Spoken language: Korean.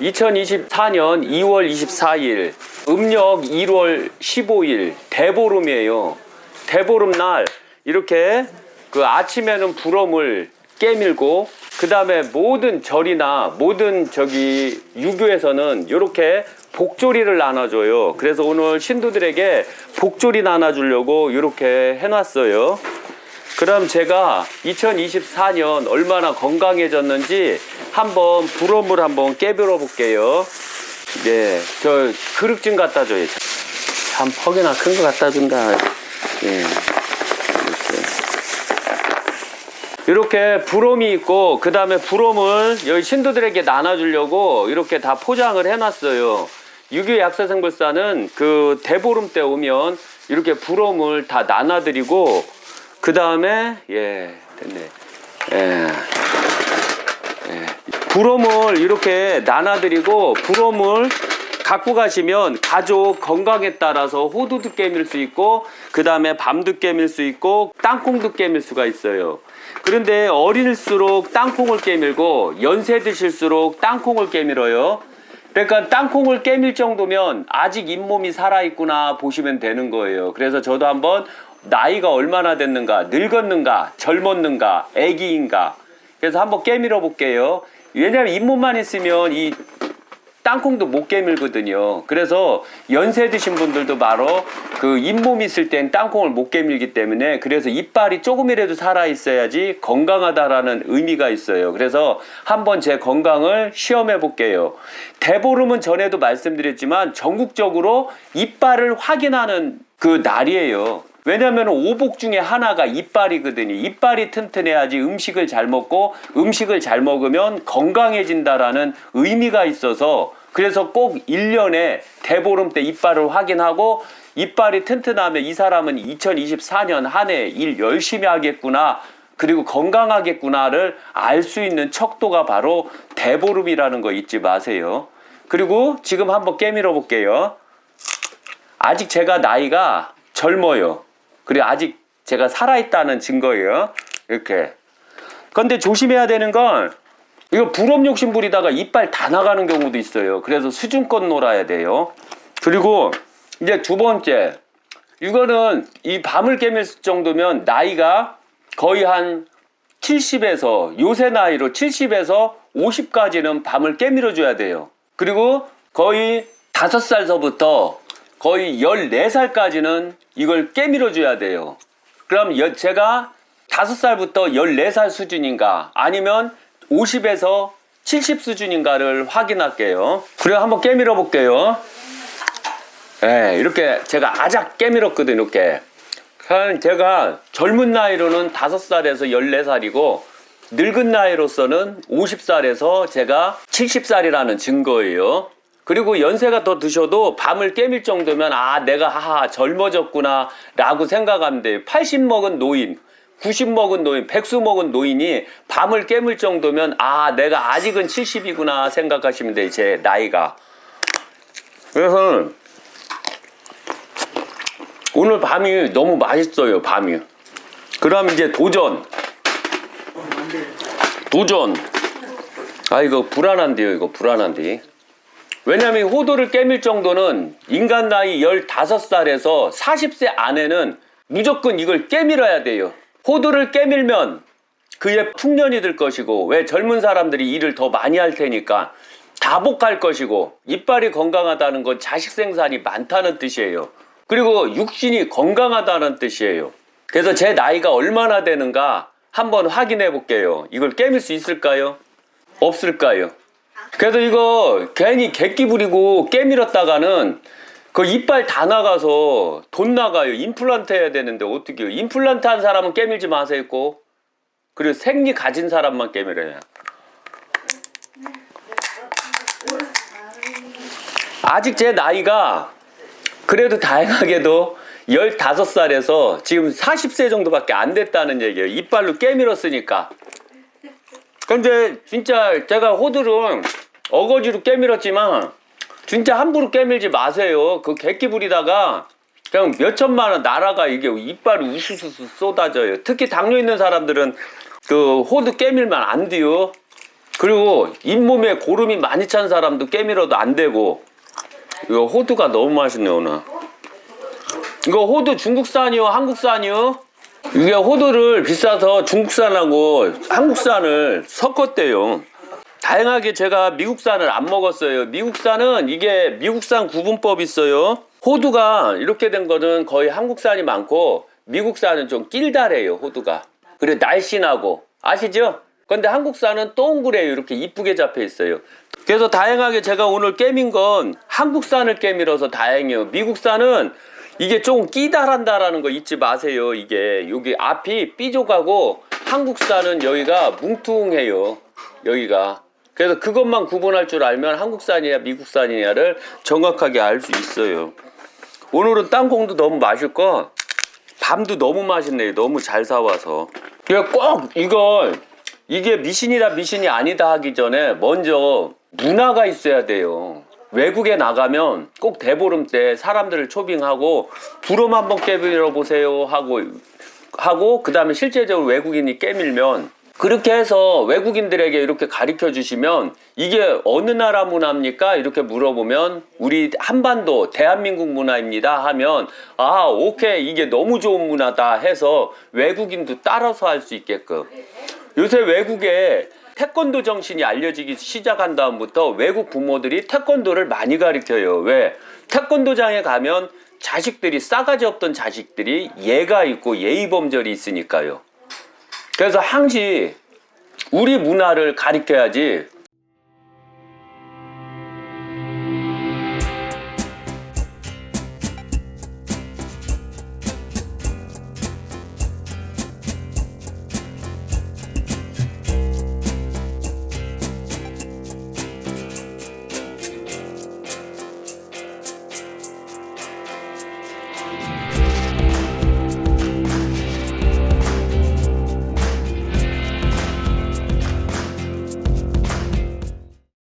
(2024년 2월 24일) 음력 1월 15일 대보름이에요. 대보름 날 이렇게 그 아침에는 불엄을 깨밀고 그 다음에 모든 절이나 모든 저기 유교에서는 이렇게 복조리를 나눠줘요 그래서 오늘 신도들에게 복조리 나눠주려고 이렇게 해놨어요 그럼 제가 2024년 얼마나 건강해졌는지 한번 불엄을 한번 깨밀어 볼게요. 네, 저 그릇 좀 갖다 줘요. 참 퍽이나 큰 거 갖다 준다. 예, 이렇게. 불엄이 있고 그 다음에 불엄을 여기 신도들에게 나눠주려고 이렇게 다 포장을 해놨어요. 유교 약사생불사는 그 대보름 때 오면 이렇게 불엄을 다 나눠드리고 그 다음에 예 됐네 예, 예. 불엄을 이렇게 나눠드리고 불엄을 갖고 가시면 가족 건강에 따라서 호두도 깨밀 수 있고 그 다음에 밤도 깨밀 수 있고 땅콩도 깨밀 수가 있어요. 그런데 어릴수록 땅콩을 깨밀고 연세 드실수록 땅콩을 깨밀어요. 그러니까 땅콩을 깨밀 정도면 아직 잇몸이 살아있구나 보시면 되는 거예요. 그래서 저도 한번 나이가 얼마나 됐는가 늙었는가 젊었는가 애기인가. 그래서 한번 깨밀어 볼게요. 왜냐면 잇몸만 있으면 이 땅콩도 못 깨밀거든요. 그래서 연세 드신 분들도 바로 그 잇몸 있을 땐 땅콩을 못 깨밀기 때문에 그래서 이빨이 조금이라도 살아 있어야지 건강하다라는 의미가 있어요. 그래서 한번 제 건강을 시험해 볼게요. 대보름은 전에도 말씀드렸지만 전국적으로 이빨을 확인하는 그 날이에요 왜냐하면 오복 중에 하나가 이빨이거든요. 이빨이 튼튼해야지 음식을 잘 먹고 음식을 잘 먹으면 건강해진다라는 의미가 있어서 그래서 꼭 1년에 대보름 때 이빨을 확인하고 이빨이 튼튼하면 이 사람은 2024년 한 해 일 열심히 하겠구나. 그리고 건강하겠구나를 알 수 있는 척도가 바로 대보름이라는 거 잊지 마세요. 그리고 지금 한번 깨밀어 볼게요. 아직 제가 나이가 젊어요. 그리고 아직 제가 살아있다는 증거예요. 이렇게. 근데 조심해야 되는 건 이거 불업 욕심 부리다가 이빨 다 나가는 경우도 있어요. 그래서 수준껏 놀아야 돼요. 그리고 이제 두 번째. 이거는 이 밤을 깨밀 정도면 나이가 거의 한 70에서 요새 나이로 70에서 50까지는 밤을 깨밀어 줘야 돼요. 그리고 거의 5살서부터 거의 14살까지는 이걸 깨밀어 줘야 돼요. 그럼 여- 제가 5살부터 14살 수준인가 아니면 50에서 70 수준인가를 확인할게요. 그리고 한번 깨밀어 볼게요. 예, 이렇게 제가 아작 깨밀었거든요, 이렇게. 제가 젊은 나이로는 5살에서 14살이고 늙은 나이로서는 50살에서 제가 70살이라는 증거예요. 그리고 연세가 더 드셔도 밤을 깨밀 정도면 아 내가 하하 젊어졌구나 라고 생각하면 돼요. 80 먹은 노인 90 먹은 노인 100수 먹은 노인이 밤을 깨물 정도면 아 내가 아직은 70이구나 생각하시면 돼요 제 나이가. 그래서 오늘 밤이 너무 맛있어요 밤이. 그럼 이제 도전. 도전. 아 이거 불안한데요 이거 불안한데 왜냐하면 호도를 깨밀 정도는 인간 나이 15살에서 40세 안에는 무조건 이걸 깨밀어야 돼요. 호도를 깨밀면 그의 풍년이 들 것이고 왜 젊은 사람들이 일을 더 많이 할 테니까 다복할 것이고 이빨이 건강하다는 건 자식 생산이 많다는 뜻이에요. 그리고 육신이 건강하다는 뜻이에요. 그래서 제 나이가 얼마나 되는가 한번 확인해 볼게요. 이걸 깨밀 수 있을까요? 없을까요? 그래서 이거 괜히 객기 부리고 깨밀었다가는 그 이빨 다 나가서 돈 나가요. 임플란트 해야 되는데 어떻게 해요? 임플란트 한 사람은 깨밀지 마세요 꼭. 그리고 생리 가진 사람만 깨밀어요. 아직 제 나이가 그래도 다행하게도 15살에서 지금 40세 정도밖에 안 됐다는 얘기예요. 이빨로 깨밀었으니까. 근데 진짜 제가 호두를 어거지로 깨밀었지만 진짜 함부로 깨밀지 마세요. 그 객기 부리다가 그냥 몇 천만 원 나라가 이게 이빨이 우수수 쏟아져요. 특히 당뇨 있는 사람들은 그 호두 깨밀면 안 돼요. 그리고 잇몸에 고름이 많이 찬 사람도 깨밀어도 안 되고 이거 호두가 너무 맛있네 오늘. 이거 호두 중국산이요, 한국산이요? 이게 호두를 비싸서 중국산하고 한국산을 섞었대요. 다행하게 제가 미국산을 안 먹었어요. 미국산은 이게 미국산 구분법 있어요. 호두가 이렇게 된 거는 거의 한국산이 많고 미국산은 좀 길다래요, 호두가. 그리고 날씬하고 아시죠? 근데 한국산은 동그래요. 이렇게 이쁘게 잡혀 있어요. 그래서 다행하게 제가 오늘 깨민 건 한국산을 깨밀어서 다행이에요. 미국산은 이게 조금 끼달한다라는 거 잊지 마세요. 이게 여기 앞이 삐죽하고 한국산은 여기가 뭉퉁해요. 여기가. 그래서 그것만 구분할 줄 알면 한국산이냐 미국산이냐를 정확하게 알 수 있어요. 오늘은 땅콩도 너무 맛있고 밤도 너무 맛있네요. 너무 잘 사와서. 이거 꼭 이걸 이게 미신이다 미신이 아니다 하기 전에 먼저 문화가 있어야 돼요. 외국에 나가면 꼭 대보름 때 사람들을 초빙하고 부름 한번 깨밀어 보세요 하고 하고 그 다음에 실제적으로 외국인이 깨밀면 그렇게 해서 외국인들에게 이렇게 가르쳐 주시면 이게 어느 나라 문화입니까? 이렇게 물어보면 우리 한반도 대한민국 문화입니다 하면 아 오케이 이게 너무 좋은 문화다 해서 외국인도 따라서 할 수 있게끔 요새 외국에 태권도 정신이 알려지기 시작한 다음부터 외국 부모들이 태권도를 많이 가르쳐요. 왜? 태권도장에 가면 자식들이 싸가지 없던 자식들이 예가 있고 예의범절이 있으니까요. 그래서 항시 우리 문화를 가르쳐야지